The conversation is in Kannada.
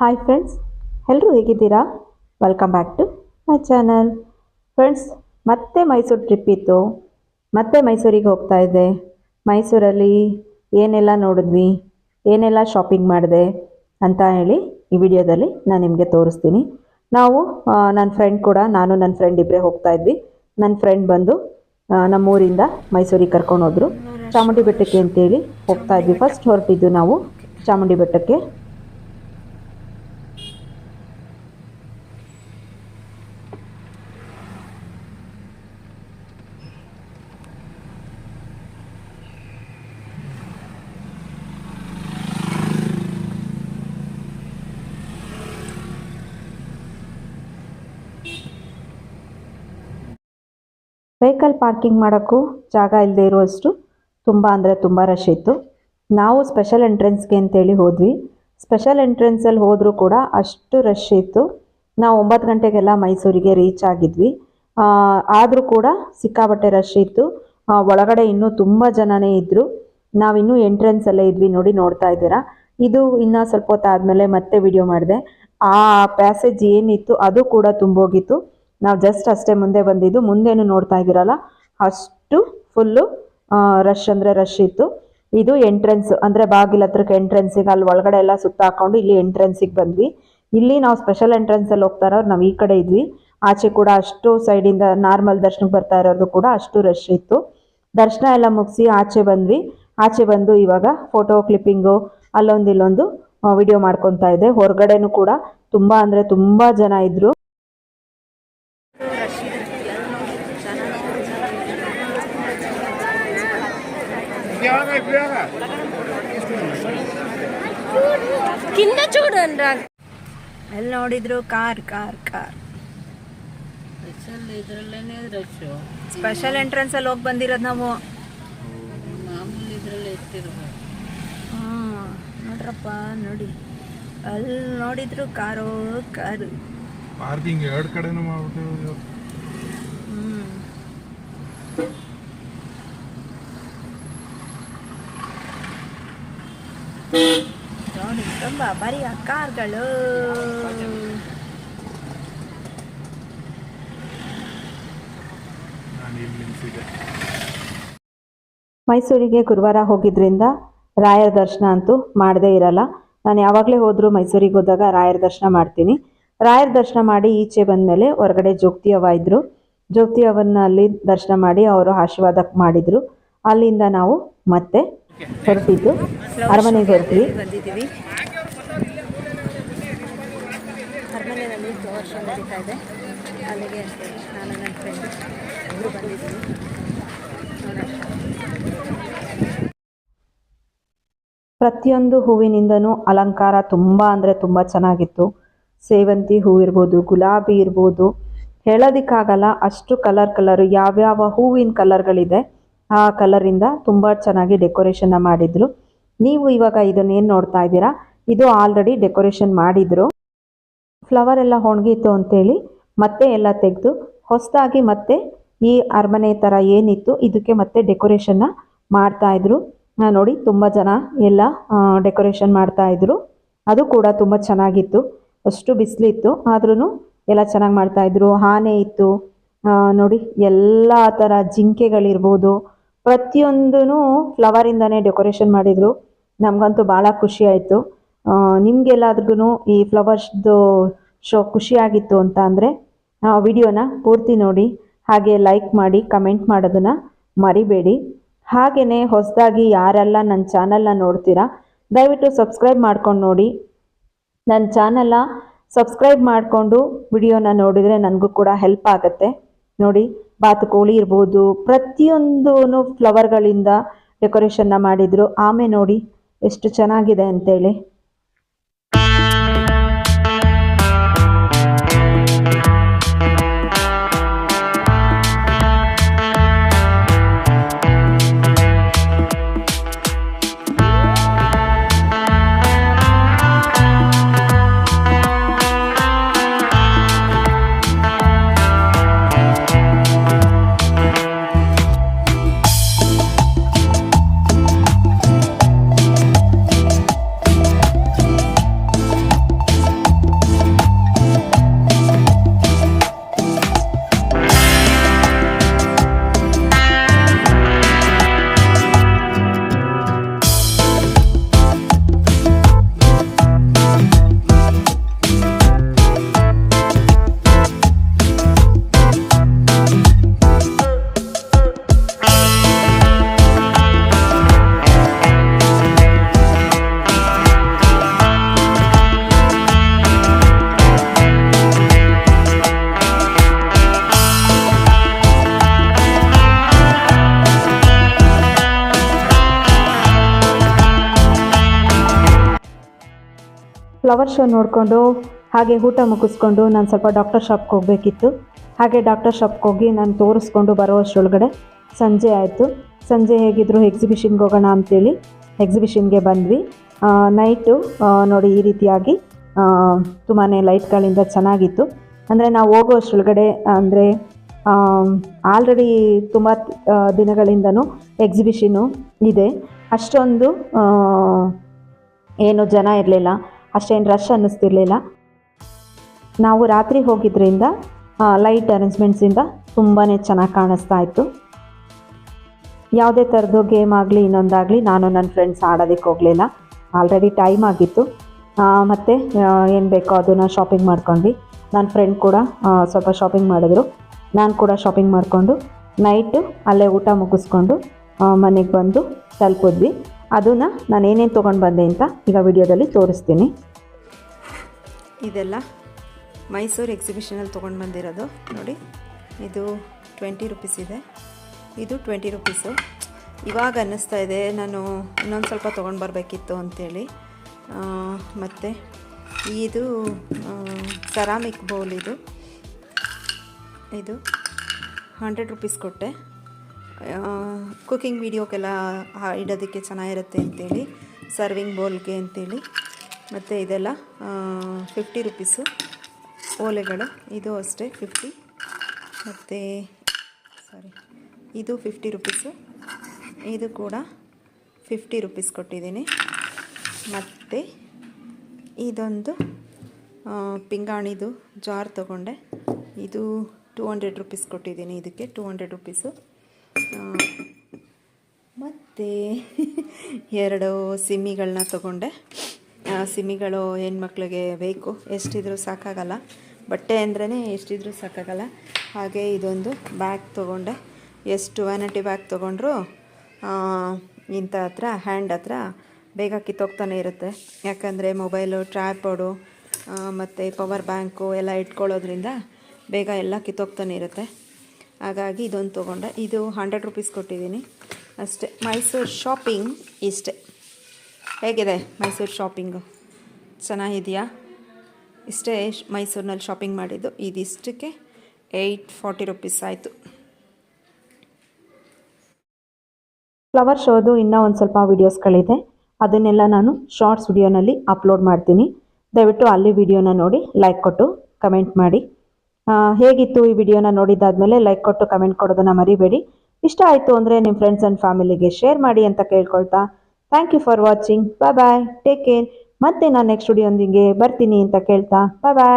ಹಾಯ್ ಫ್ರೆಂಡ್ಸ್ ಎಲ್ಲರೂ ಹೇಗಿದ್ದೀರಾ? Welcome back to my channel friends ಮತ್ತೆ ಮೈಸೂರು ಟ್ರಿಪ್ ಇತ್ತು. ಮತ್ತೆ ಮೈಸೂರಿಗೆ ಹೋಗ್ತಾ ಇದ್ದೆ. ಮೈಸೂರಲ್ಲಿ ಏನೆಲ್ಲ ನೋಡಿದ್ವಿ? ಏನೆಲ್ಲ ಶಾಪಿಂಗ್ ಮಾಡಿದೆ? ಅಂತ ಹೇಳಿ ಈ ವಿಡಿಯೋದಲ್ಲಿ ನಾನು ನಿಮಗೆ ತೋರಿಸ್ತೀನಿ. ನಾವು ನನ್ನ ಫ್ರೆಂಡ್ ಕೂಡ, ನಾನು ನನ್ನ ಫ್ರೆಂಡ್ ಇಬ್ಬರೇ ಹೋಗ್ತಾ ಇದ್ವಿ. ನನ್ನ ಫ್ರೆಂಡ್ ಬಂದು ನಮ್ಮೂರಿಂದ ಮೈಸೂರಿಗೆ ಕರ್ಕೊಂಡು ಹೋದರು. ಚಾಮುಂಡಿ ಬೆಟ್ಟಕ್ಕೆ ಅಂತೇಳಿ ಹೋಗ್ತಾ ಇದ್ವಿ. ಫಸ್ಟ್ ಹೊರಟಿದ್ದು ನಾವು ಚಾಮುಂಡಿ ಬೆಟ್ಟಕ್ಕೆ. ವೆಹಿಕಲ್ ಪಾರ್ಕಿಂಗ್ ಮಾಡೋಕ್ಕೂ ಜಾಗ ಇಲ್ಲದೆ ಇರುವಷ್ಟು ತುಂಬ ಅಂದರೆ ತುಂಬ ರಶ್ ಇತ್ತು. ನಾವು ಸ್ಪೆಷಲ್ ಎಂಟ್ರೆನ್ಸ್ಗೆ ಅಂತೇಳಿ ಹೋದ್ವಿ. ಸ್ಪೆಷಲ್ ಎಂಟ್ರೆನ್ಸಲ್ಲಿ ಹೋದರೂ ಕೂಡ ಅಷ್ಟು ರಶ್ ಇತ್ತು. ನಾವು ಒಂಬತ್ತು ಗಂಟೆಗೆಲ್ಲ ಮೈಸೂರಿಗೆ ರೀಚ್ ಆಗಿದ್ವಿ. ಆದರೂ ಕೂಡ ಸಿಕ್ಕಾಬಟ್ಟೆ ರಶ್ ಇತ್ತು. ಒಳಗಡೆ ಇನ್ನೂ ತುಂಬ ಜನನೇ ಇದ್ದರು ನಾವಿನ್ನೂ ಎಂಟ್ರೆನ್ಸಲ್ಲೇ ಇದ್ವಿ ನೋಡಿ ನೋಡ್ತಾ ಇದ್ದೀರಾ. ಇದು ಇನ್ನೂ ಸ್ವಲ್ಪ ಹೊತ್ತಾದಮೇಲೆ ಮತ್ತೆ ವಿಡಿಯೋ ಮಾಡಿದೆ. ಆ ಪ್ಯಾಸೇಜ್ ಏನಿತ್ತು ಅದು ಕೂಡ ತುಂಬೋಗಿತ್ತು. ನಾವು ಜಸ್ಟ್ ಅಷ್ಟೇ ಮುಂದೆ ಬಂದಿದ್ದು, ಮುಂದೇನು ನೋಡ್ತಾ ಇದ್ದೀರಲ್ಲ, ಅಷ್ಟು ಫುಲ್ಲು ರಶ್ ಅಂದರೆ ರಶ್ ಇತ್ತು. ಇದು ಎಂಟ್ರೆನ್ಸ್ ಅಂದರೆ ಬಾಗಿಲ ಹತ್ರಕ್ಕೆ ಎಂಟ್ರೆನ್ಸಿಗೆ ಅಲ್ಲಿ ಒಳಗಡೆ ಎಲ್ಲ ಸುತ್ತ ಹಾಕೊಂಡು ಇಲ್ಲಿ ಎಂಟ್ರೆನ್ಸಿಗೆ ಬಂದ್ವಿ. ಇಲ್ಲಿ ನಾವು ಸ್ಪೆಷಲ್ ಎಂಟ್ರೆನ್ಸಲ್ಲಿ ಹೋಗ್ತಾ ಇರೋರು ನಾವು ಈ ಕಡೆ ಇದ್ವಿ. ಆಚೆ ಕೂಡ ಅಷ್ಟು ಸೈಡಿಂದ ನಾರ್ಮಲ್ ದರ್ಶನಕ್ಕೆ ಬರ್ತಾ ಇರೋದು ಕೂಡ ಅಷ್ಟು ರಶ್ ಇತ್ತು. ದರ್ಶನ ಎಲ್ಲ ಮುಗಿಸಿ ಆಚೆ ಬಂದ್ವಿ. ಆಚೆ ಬಂದು ಇವಾಗ ಫೋಟೋ ಕ್ಲಿಪ್ಪಿಂಗು ಅಲ್ಲೊಂದು ಇಲ್ಲೊಂದು ವಿಡಿಯೋ ಮಾಡ್ಕೊತಾ ಇದೆ ಹೊರಗಡೆನೂ ಕೂಡ ತುಂಬ ಅಂದರೆ ತುಂಬ ಜನ ಇದ್ರು. కింద చూడండి car car car. Car car special entrance ಅಲ್ಲಿ ಹೋಗಿ ಬಂದಿರೋದು ನಾವು. ನೋಡ್ರಪ್ಪ ನೋಡಿ. ಅಲ್ಲಿ ನೋಡಿದ್ರು ಕಾರು ಕಾರು. ಪಾರ್ಕಿಂಗ್ ಎರಡು ಕಡೆನೂ ಮಾಡ್ಬಿಟ್ಟು ನೋಡಿ ತುಂಬ ಬರೀ ಆ ಕಾರ್ಗಳು. ಮೈಸೂರಿಗೆ ಗುರುವಾರ ಹೋಗಿದ್ರಿಂದ ರಾಯರ ದರ್ಶನ ಅಂತೂ ಮಾಡದೇ ಇರಲ್ಲ. ನಾನು ಯಾವಾಗಲೇ ಹೋದರೂ ಮೈಸೂರಿಗೆ ಹೋದಾಗ ರಾಯರ ದರ್ಶನ ಮಾಡ್ತೀನಿ. ರಾಯರ ದರ್ಶನ ಮಾಡಿ ಈಚೆ ಬಂದಮೇಲೆ ಹೊರಗಡೆ ಜೋಗ್ತಿಯವ ಇದ್ದರು ಜೋಗ್ತಿಯವನ್ನ ಅಲ್ಲಿ ದರ್ಶನ ಮಾಡಿ ಅವರು ಆಶೀರ್ವಾದ ಮಾಡಿದರು. ಅಲ್ಲಿಂದ ನಾವು ಮತ್ತೆ ಹೊರಟಿದ್ದು ಅರಮನೆಗೆ ಹೊರಟ್ವಿ ಬಂದಿದ್ದೀವಿ. ಅರಮನೆಯಲ್ಲಿ ವರ್ಷ ನಡೀತಾ ಇದೆ. ಅಲ್ಲಿಗೆ ನಾನು ನನ್ನ ಫ್ರೆಂಡ್ ಇಬ್ಬರು ಬಂದಿದ್ದೀವಿ. ಪ್ರತಿಯೊಂದು ಹೂವಿನಿಂದನೂ ಅಲಂಕಾರ ತುಂಬ ಅಂದರೆ ತುಂಬ ಚೆನ್ನಾಗಿತ್ತು. ಸೇವಂತಿ ಹೂ ಇರ್ಬೋದು ಗುಲಾಬಿ ಇರ್ಬೋದು. ಹೇಳೋದಕ್ಕಾಗಲ್ಲ ಅಷ್ಟು ಕಲರ್ ಕಲರ್ ಯಾವ್ಯಾವ ಹೂವಿನ ಕಲರ್ಗಳಿದೆ ಆ ಕಲರಿಂದ ತುಂಬ ಚೆನ್ನಾಗಿ ಡೆಕೋರೇಷನ್ನ ಮಾಡಿದ್ರು. ನೀವು ಇವಾಗ ಇದನ್ನೇನು ನೋಡ್ತಾ ಇದ್ದೀರಾ? ಇದು ಆಲ್ರೆಡಿ ಡೆಕೋರೇಷನ್ ಮಾಡಿದ್ರು. ಫ್ಲವರ್ ಎಲ್ಲ ಒಣಗಿತ್ತು ಅಂತೇಳಿ ಮತ್ತೆ ಎಲ್ಲ ತೆಗೆದು, ಹೊಸದಾಗಿ ಮತ್ತೆ ಈ ಅರಮನೆ ಥರ ಏನಿತ್ತು ಇದಕ್ಕೆ ಮತ್ತೆ ಡೆಕೋರೇಷನ್ನ ಮಾಡ್ತಾಯಿದ್ರು ನೋಡಿ ತುಂಬ ಜನ ಎಲ್ಲ ಡೆಕೋರೇಷನ್ ಮಾಡ್ತಾ ಇದ್ರು. ಅದು ಕೂಡ ತುಂಬ ಚೆನ್ನಾಗಿತ್ತು. ಅಷ್ಟು ಬಿಸಿಲಿತ್ತು ಆದ್ರೂ ಎಲ್ಲ ಚೆನ್ನಾಗಿ ಮಾಡ್ತಾ ಇದ್ರು. ಆನೆ ಇತ್ತು. ನೋಡಿ ಎಲ್ಲ ಥರ ಜಿಂಕೆಗಳಿರ್ಬೋದು ಪ್ರತಿಯೊಂದೂ ಫ್ಲವರಿಂದನೇ ಡೆಕೋರೇಷನ್ ಮಾಡಿದರು. ನಮಗಂತೂ ಭಾಳ ಖುಷಿ ಆಯಿತು. ನಿಮಗೆಲ್ಲಾದ್ರಿಗೂ ಈ ಫ್ಲವರ್ಸ್ದು ಶೋ ಖುಷಿಯಾಗಿತ್ತು ಅಂತ ಅಂದರೆ ವಿಡಿಯೋನ ಪೂರ್ತಿ ನೋಡಿ, ಹಾಗೆ ಲೈಕ್ ಮಾಡಿ ಕಮೆಂಟ್ ಮಾಡೋದನ್ನು ಮರಿಬೇಡಿ. ಹಾಗೆಯೇ ಹೊಸದಾಗಿ ಯಾರೆಲ್ಲ ನನ್ನ ಚಾನಲ್ನ ನೋಡ್ತೀರಾ, ದಯವಿಟ್ಟು ಸಬ್ಸ್ಕ್ರೈಬ್ ಮಾಡ್ಕೊಂಡು ನೋಡಿ. ನನ್ನ ಚಾನಲ್ನ ಸಬ್ಸ್ಕ್ರೈಬ್ ಮಾಡಿಕೊಂಡು ವಿಡಿಯೋನ ನೋಡಿದರೆ ನನಗೂ ಕೂಡ ಹೆಲ್ಪ್ ಆಗುತ್ತೆ. ನೋಡಿ ಬಾತುಕೋಳಿ ಇರ್ಬೋದು ಪ್ರತಿಯೊಂದೂ ಫ್ಲವರ್ಗಳಿಂದ ಡೆಕೋರೇಷನ್ನ ಮಾಡಿದರು. ಆಮೆ ನೋಡಿ ಎಷ್ಟು ಚೆನ್ನಾಗಿದೆ ಅಂತೇಳಿ. ಫ್ಲವರ್ ಶೋ ನೋಡಿಕೊಂಡು ಹಾಗೆ ಊಟ ಮುಗಿಸ್ಕೊಂಡು ನಾನು ಸ್ವಲ್ಪ ಡಾಕ್ಟರ್ ಶಾಪ್ಗೆ ಹೋಗಬೇಕಿತ್ತು. ಹಾಗೆ ಡಾಕ್ಟರ್ ಶಾಪ್ಗೆ ಹೋಗಿ ನಾನು ತೋರಿಸ್ಕೊಂಡು ಬರೋ ಅಷ್ಟರೊಳಗಡೆ ಸಂಜೆ ಆಯಿತು. ಸಂಜೆ ಹೇಗಿದ್ರು ಎಕ್ಸಿಬಿಷನ್ಗೆ ಹೋಗೋಣ ಅಂತೇಳಿ ಎಕ್ಸಿಬಿಷನ್ಗೆ ಬಂದ್ವಿ. ನೈಟು ನೋಡಿ ಈ ರೀತಿಯಾಗಿ ತುಂಬಾ ಲೈಟ್ಗಳಿಂದ ಚೆನ್ನಾಗಿತ್ತು. ಅಂದರೆ ನಾವು ಹೋಗೋ ಅಷ್ಟರೊಳಗಡೆ, ಅಂದರೆ ಆಲ್ರೆಡಿ ತುಂಬ ದಿನಗಳಿಂದನೂ ಎಕ್ಸಿಬಿಷನು ಇದೆ. ಅಷ್ಟೊಂದು ಏನು ಜನ ಇರಲಿಲ್ಲ. ಅಷ್ಟೇನು ರಶ್ ಅನ್ನಿಸ್ತಿರ್ಲಿಲ್ಲ. ನಾವು ರಾತ್ರಿ ಹೋಗಿದ್ದರಿಂದ ಲೈಟ್ ಅರೇಂಜ್ಮೆಂಟ್ಸಿಂದ ತುಂಬಾ ಚೆನ್ನಾಗಿ ಕಾಣಿಸ್ತಾ ಇತ್ತು. ಯಾವುದೇ ಥರದ್ದು ಗೇಮ್ ಆಗಲಿ, ಇನ್ನೊಂದಾಗಲಿ ನಾನು ನನ್ನ ಫ್ರೆಂಡ್ಸ್ ಆಡೋದಕ್ಕೆ ಹೋಗಲಿಲ್ಲ. ಆಲ್ರೆಡಿ ಟೈಮ್ ಆಗಿತ್ತು. ಮತ್ತು ಏನು ಬೇಕೋ ಅದನ್ನು ಶಾಪಿಂಗ್ ಮಾಡ್ಕೊಂಡ್ವಿ. ನನ್ನ ಫ್ರೆಂಡ್ ಕೂಡ ಸ್ವಲ್ಪ ಶಾಪಿಂಗ್ ಮಾಡಿದ್ರು. ನಾನು ಕೂಡ ಶಾಪಿಂಗ್ ಮಾಡಿಕೊಂಡು ನೈಟು ಅಲ್ಲೇ ಊಟ ಮುಗಿಸ್ಕೊಂಡು ಮನೆಗೆ ಬಂದು ತಲುಪಿದ್ವಿ. ಅದನ್ನು ನಾನು ಏನೇನು ತೊಗೊಂಡು ಬಂದೆ ಅಂತ ಈಗ ವಿಡಿಯೋದಲ್ಲಿ ತೋರಿಸ್ತೀನಿ. ಇದೆಲ್ಲ ಮೈಸೂರು ಎಕ್ಸಿಬಿಷನಲ್ಲಿ ತೊಗೊಂಡು ಬಂದಿರೋದು, ನೋಡಿ. ಇದು ಟ್ವೆಂಟಿ ರುಪೀಸ್ ಇದೆ. ಇದು ಟ್ವೆಂಟಿ ರುಪೀಸು ಇವಾಗ ಅನ್ನಿಸ್ತಾ ಇದೆ, ನಾನು ಇನ್ನೊಂದು ಸ್ವಲ್ಪ ತೊಗೊಂಡು ಬರಬೇಕಿತ್ತು ಅಂಥೇಳಿ ಮತ್ತು ಇದು ಸೆರಾಮಿಕ್ ಬೌಲ್ ಇದು. ಇದು ಹಂಡ್ರೆಡ್ ರುಪೀಸ್ ಕೊಟ್ಟೆ. ಕುಕಿಂಗ್ ವೀಡಿಯೋಗೆಲ್ಲ ಇಡೋದಕ್ಕೆ ಚೆನ್ನಾಗಿರುತ್ತೆ ಅಂತೇಳಿ ಸರ್ವಿಂಗ್ ಬೌಲ್ಗೆ ಅಂತೇಳಿ. ಮತ್ತು ಇದೆಲ್ಲ ಫಿಫ್ಟಿ ರುಪೀಸು ಓಲೆಗಳು. ಇದು ಅಷ್ಟೇ ಫಿಫ್ಟಿ ಮತ್ತು ಸಾರಿ ಇದು ಫಿಫ್ಟಿ ರುಪೀಸು ಇದು ಕೂಡ ಫಿಫ್ಟಿ ರುಪೀಸ್ ಕೊಟ್ಟಿದ್ದೀನಿ. ಮತ್ತು ಇದೊಂದು ಪಿಂಗಾಣಿದು ಜಾರ್ ತಗೊಂಡೆ. ಇದು ಟೂ ಹಂಡ್ರೆಡ್ ರುಪೀಸ್ ಕೊಟ್ಟಿದ್ದೀನಿ. ಇದಕ್ಕೆ ಟೂ ಹಂಡ್ರೆಡ್ ರುಪೀಸು ಮತ್ತು ಎರಡು ಸಿಮ್ಮಿಗಳನ್ನ ತೊಗೊಂಡೆ. ಸಿಮ್ಮಿಗಳು ಹೆಣ್ಮಕ್ಳಿಗೆ ಬೇಕು. ಎಷ್ಟಿದ್ರೂ ಸಾಕಾಗಲ್ಲ. ಬಟ್ಟೆ ಅಂದ್ರೇ ಎಷ್ಟಿದ್ರೂ ಸಾಕಾಗಲ್ಲ. ಹಾಗೆ ಇದೊಂದು ಬ್ಯಾಗ್ ತೊಗೊಂಡೆ. ಎಷ್ಟು ವ್ಯಾನಿಟಿ ಬ್ಯಾಗ್ ತೊಗೊಂಡ್ರು ಇಂಥ ಹತ್ರ ಹ್ಯಾಂಡ್ ಹತ್ರ ಬೇಗ ಕಿತ್ತೋಗ್ತಾನೆ ಇರುತ್ತೆ. ಯಾಕಂದರೆ ಮೊಬೈಲು ಟ್ರ್ಯಾಪೋಡು ಮತ್ತು ಪವರ್ ಬ್ಯಾಂಕು ಎಲ್ಲ ಇಟ್ಕೊಳ್ಳೋದ್ರಿಂದ ಬೇಗ ಎಲ್ಲ ಕಿತ್ತೋಗ್ತಾನೆ ಇರುತ್ತೆ. ಹಾಗಾಗಿ ಇದೊಂದು ತೊಗೊಂಡೆ. ಇದು ಹಂಡ್ರೆಡ್ ರುಪೀಸ್ ಕೊಟ್ಟಿದ್ದೀನಿ. ಅಷ್ಟೇ. ಮೈಸೂರು ಶಾಪಿಂಗ್ ಇಷ್ಟೇ. ಹೇಗಿದೆ ಮೈಸೂರು ಶಾಪಿಂಗು ಚೆನ್ನಾಗಿದೆಯಾ? ಇಷ್ಟೇ ಮೈಸೂರಿನಲ್ಲಿ ಶಾಪಿಂಗ್ ಮಾಡಿದ್ದು. ಇದಿಷ್ಟಕ್ಕೆ ಏಯ್ಟ್ ಫಾರ್ಟಿ ರುಪೀಸ್ ಆಯಿತು. ಫ್ಲವರ್ ಶೋದು ಇನ್ನೂ ಒಂದು ಸ್ವಲ್ಪ ವೀಡಿಯೋಸ್ಗಳಿದೆ ಅದನ್ನೆಲ್ಲ ನಾನು ಶಾರ್ಟ್ಸ್ ವಿಡಿಯೋನಲ್ಲಿ ಅಪ್ಲೋಡ್ ಮಾಡ್ತೀನಿ. ದಯವಿಟ್ಟು ಅಲ್ಲಿ ವಿಡಿಯೋನ ನೋಡಿ ಲೈಕ್ ಕೊಟ್ಟು ಕಮೆಂಟ್ ಮಾಡಿ. ಹೇಗಿತ್ತು ಈ ವಿಡಿಯೋನ ನೋಡಿದ್ದಾದಮೇಲೆ ಲೈಕ್ ಕೊಟ್ಟು ಕಮೆಂಟ್ ಕೊಡೋದನ್ನು ಮರಿಬೇಡಿ. ಇಷ್ಟ ಆಯಿತು ಅಂದರೆ ನಿಮ್ಮ ಫ್ರೆಂಡ್ಸ್ ಆ್ಯಂಡ್ ಫ್ಯಾಮಿಲಿಗೆ ಶೇರ್ ಮಾಡಿ ಅಂತ ಕೇಳ್ಕೊಳ್ತಾ. Thank you for watching bye bye take care ಮತ್ತೆ ನಾನು ನೆಕ್ಸ್ಟ್ ಸ್ಟುಡಿಯೊಂದಿಗೆ ಬರ್ತೀನಿ ಅಂತ ಕೇಳ್ತಾ. ಬಾಯ್ ಬಾಯ್